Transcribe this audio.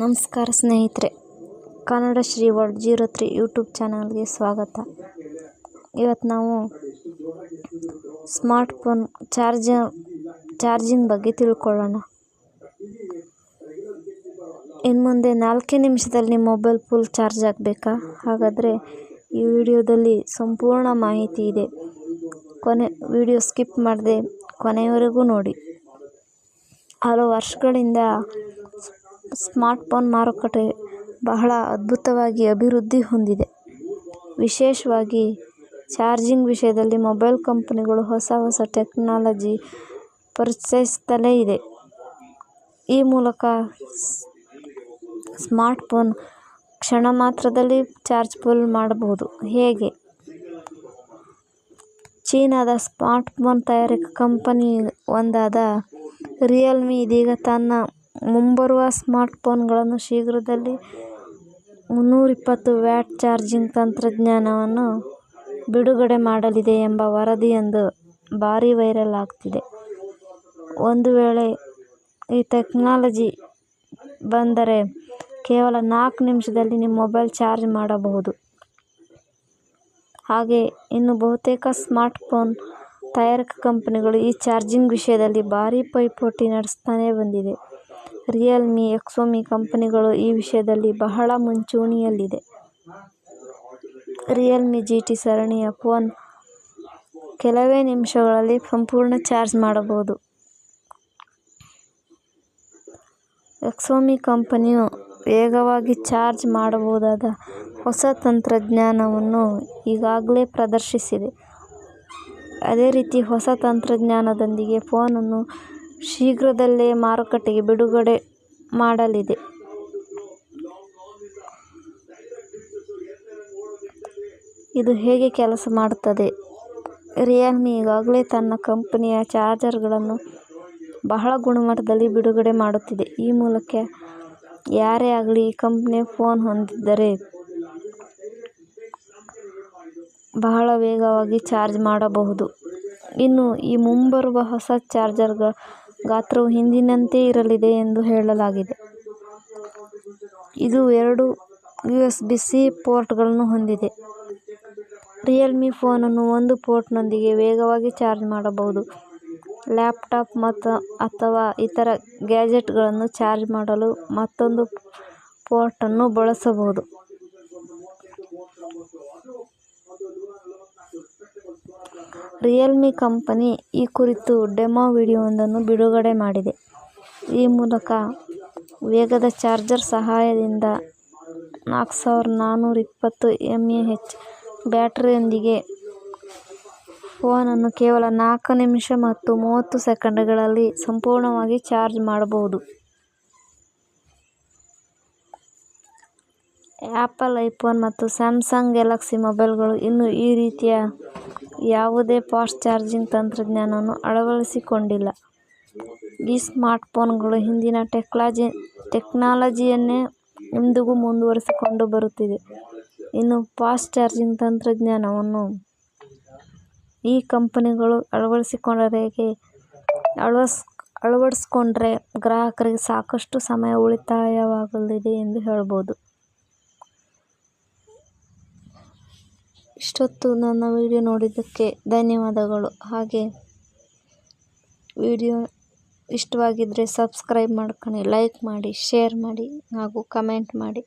ನಮಸ್ಕಾರ ಸ್ನೇಹಿತರೆ, Kannada Shri word zero three YouTube ಚಾನಲ್ಗೆ ಸ್ವಾಗತ. ಇವತ್ತು ನಾವು ಸ್ಮಾರ್ಟ್ ಫೋನ್ ಚಾರ್ಜರ್ ಚಾರ್ಜಿಂಗ್ ಬಗ್ಗೆ ತಿಳ್ಕೊಳ್ಳೋಣ. ಇನ್ನು ಮುಂದೆ ನಾಲ್ಕೇ ನಿಮಿಷದಲ್ಲಿ ನಿಮ್ಮ ಮೊಬೈಲ್ ಫುಲ್ ಚಾರ್ಜ್ ಆಗಬೇಕಾ? ಹಾಗಾದರೆ ಈ ವಿಡಿಯೋದಲ್ಲಿ ಸಂಪೂರ್ಣ ಮಾಹಿತಿ ಇದೆ. ಕೊನೆ ವಿಡಿಯೋ ಸ್ಕಿಪ್ ಮಾಡದೆ ಕೊನೆಯವರೆಗೂ ನೋಡಿ. ಹಲವು ವರ್ಷಗಳಿಂದ ಸ್ಮಾರ್ಟ್ ಫೋನ್ ಮಾರುಕಟ್ಟೆ ಬಹಳ ಅದ್ಭುತವಾಗಿ ಅಭಿವೃದ್ಧಿ ಹೊಂದಿದೆ. ವಿಶೇಷವಾಗಿ ಚಾರ್ಜಿಂಗ್ ವಿಷಯದಲ್ಲಿ ಮೊಬೈಲ್ ಕಂಪನಿಗಳು ಹೊಸ ಹೊಸ ಟೆಕ್ನಾಲಜಿ ಪರಿಚಯಿಸ್ತಲೇ ಇದೆ. ಈ ಮೂಲಕ ಸ್ಮಾರ್ಟ್ಫೋನ್ ಕ್ಷಣ ಮಾತ್ರದಲ್ಲಿ ಚಾರ್ಜ್ ಫುಲ್ ಮಾಡಬಹುದು. ಹೇಗೆ? ಚೀನಾದ ಸ್ಮಾರ್ಟ್ಫೋನ್ ಫೋನ್ ತಯಾರಕ ಕಂಪನಿ ಒಂದಾದ ರಿಯಲ್ಮಿ ಇದೀಗ ತನ್ನ ಮುಂಬರುವ ಸ್ಮಾರ್ಟ್ ಫೋನ್ಗಳನ್ನು ಶೀಘ್ರದಲ್ಲಿ ಮುನ್ನೂರಿಪ್ಪತ್ತು ವ್ಯಾಟ್ ಚಾರ್ಜಿಂಗ್ ತಂತ್ರಜ್ಞಾನವನ್ನು ಬಿಡುಗಡೆ ಮಾಡಲಿದೆ ಎಂಬ ವರದಿಯೊಂದು ಭಾರಿ ವೈರಲ್ ಆಗ್ತಿದೆ. ಒಂದು ವೇಳೆ ಈ ಟೆಕ್ನಾಲಜಿ ಬಂದರೆ ಕೇವಲ ನಾಲ್ಕು ನಿಮಿಷದಲ್ಲಿ ನಿಮ್ಮ ಮೊಬೈಲ್ ಚಾರ್ಜ್ ಮಾಡಬಹುದು. ಹಾಗೆ ಇನ್ನು ಬಹುತೇಕ ಸ್ಮಾರ್ಟ್ ಫೋನ್ ತಯಾರಕ ಕಂಪನಿಗಳು ಈ ಚಾರ್ಜಿಂಗ್ ವಿಷಯದಲ್ಲಿ ಭಾರಿ ಪೈಪೋಟಿ ನಡೆಸ್ತಾನೇ ಬಂದಿದೆ. ರಿಯಲ್ಮಿ ಎಕ್ಸೋಮಿ ಕಂಪನಿಗಳು ಈ ವಿಷಯದಲ್ಲಿ ಬಹಳ ಮುಂಚೂಣಿಯಲ್ಲಿದೆ. ರಿಯಲ್ಮಿ ಜಿ ಟಿ ಸರಣಿಯ ಫೋನ್ ಕೆಲವೇ ನಿಮಿಷಗಳಲ್ಲಿ ಸಂಪೂರ್ಣ ಚಾರ್ಜ್ ಮಾಡಬಹುದು. ಎಕ್ಸೋಮಿ ಕಂಪನಿಯು ವೇಗವಾಗಿ ಚಾರ್ಜ್ ಮಾಡಬಹುದಾದ ಹೊಸ ತಂತ್ರಜ್ಞಾನವನ್ನು ಈಗಾಗಲೇ ಪ್ರದರ್ಶಿಸಿದೆ. ಅದೇ ರೀತಿ ಹೊಸ ತಂತ್ರಜ್ಞಾನದೊಂದಿಗೆ ಫೋನನ್ನು ಶೀಘ್ರದಲ್ಲೇ ಮಾರುಕಟ್ಟೆಗೆ ಬಿಡುಗಡೆ ಮಾಡಲಿದೆ. ಇದು ಹೇಗೆ ಕೆಲಸ ಮಾಡುತ್ತದೆ? ರಿಯಲ್ಮಿ ಈಗಾಗಲೇ ತನ್ನ ಕಂಪನಿಯ ಚಾರ್ಜರ್ಗಳನ್ನು ಬಹಳ ಗುಣಮಟ್ಟದಲ್ಲಿ ಬಿಡುಗಡೆ ಮಾಡುತ್ತಿದೆ. ಈ ಮೂಲಕ ಯಾರೇ ಆಗಲಿ ಈ ಕಂಪನಿಯ ಫೋನ್ ಹೊಂದಿದ್ದರೆ ಬಹಳ ವೇಗವಾಗಿ ಚಾರ್ಜ್ ಮಾಡಬಹುದು. ಇನ್ನು ಈ ಮುಂಬರುವ ಹೊಸ ಚಾರ್ಜರ್ಗಳ ಗಾತ್ರವು ಹಿಂದಿನಂತೆ ಇರಲಿದೆ ಎಂದು ಹೇಳಲಾಗಿದೆ. ಇದು ಎರಡು ಯು ಎಸ್ ಬಿ ಸಿ ಪೋರ್ಟ್ಗಳನ್ನು ಹೊಂದಿದೆ. ರಿಯಲ್ಮಿ ಫೋನನ್ನು ಒಂದು ಪೋರ್ಟ್ನೊಂದಿಗೆ ವೇಗವಾಗಿ ಚಾರ್ಜ್ ಮಾಡಬಹುದು. ಲ್ಯಾಪ್ಟಾಪ್ ಮತ್ತು ಅಥವಾ ಇತರ ಗ್ಯಾಜೆಟ್ಗಳನ್ನು ಚಾರ್ಜ್ ಮಾಡಲು ಮತ್ತೊಂದು ಪೋರ್ಟನ್ನು ಬಳಸಬಹುದು. ರಿಯಲ್ಮಿ ಕಂಪನಿ ಈ ಕುರಿತು ಡೆಮೋ ವಿಡಿಯೋವೊಂದನ್ನು ಬಿಡುಗಡೆ ಮಾಡಿದೆ. ಈ ಮೂಲಕ ವೇಗದ ಚಾರ್ಜರ್ ಸಹಾಯದಿಂದ ನಾಲ್ಕು ಸಾವಿರದ ನಾನ್ನೂರ ಇಪ್ಪತ್ತು ಎಂ ಎ ಹೆಚ್ ಬ್ಯಾಟ್ರಿಯೊಂದಿಗೆ ಫೋನನ್ನು ಕೇವಲ ನಾಲ್ಕು ನಿಮಿಷ ಮತ್ತು ಮೂವತ್ತು ಸೆಕೆಂಡ್ಗಳಲ್ಲಿ ಸಂಪೂರ್ಣವಾಗಿ ಚಾರ್ಜ್ ಮಾಡಬಹುದು. ಆ್ಯಪಲ್ ಐಫೋನ್ ಮತ್ತು ಸ್ಯಾಮ್ಸಂಗ್ ಗ್ಯಾಲಕ್ಸಿ ಮೊಬೈಲ್ಗಳು ಇನ್ನೂ ಈ ರೀತಿಯ ಯಾವುದೇ ಫಾಸ್ಟ್ ಚಾರ್ಜಿಂಗ್ ತಂತ್ರಜ್ಞಾನವನ್ನು ಅಳವಡಿಸಿಕೊಂಡಿಲ್ಲ. ಈ ಸ್ಮಾರ್ಟ್ ಫೋನ್ಗಳು ಹಿಂದಿನ ಟೆಕ್ಲಾಜಿ, ಟೆಕ್ನಾಲಜಿಯನ್ನೇ ಇಂದಿಗೂ ಮುಂದುವರಿಸಿಕೊಂಡು ಬರುತ್ತಿದೆ. ಇನ್ನು ಫಾಸ್ಟ್ ಚಾರ್ಜಿಂಗ್ ತಂತ್ರಜ್ಞಾನವನ್ನು ಈ ಕಂಪನಿಗಳು ಅಳವಡಿಸಿಕೊಂಡರೆ ಅಳವಡಿಸ್ ಅಳವಡಿಸ್ಕೊಂಡ್ರೆ ಗ್ರಾಹಕರಿಗೆ ಸಾಕಷ್ಟು ಸಮಯ ಉಳಿತಾಯವಾಗಲಿದೆ ಎಂದು ಹೇಳಬಹುದು ಇಷ್ಟೊತ್ತು ನನ್ನ ವಿಡಿಯೋ ನೋಡಿದ್ದಕ್ಕೆ ಧನ್ಯವಾದಗಳು. ಹಾಗೆ ವಿಡಿಯೋ ಇಷ್ಟವಾಗಿದ್ದರೆ ಸಬ್ಸ್ಕ್ರೈಬ್ ಮಾಡ್ಕೊಳ್ಳಿ, ಲೈಕ್ ಮಾಡಿ, ಶೇರ್ ಮಾಡಿ ಹಾಗೂ ಕಮೆಂಟ್ ಮಾಡಿ.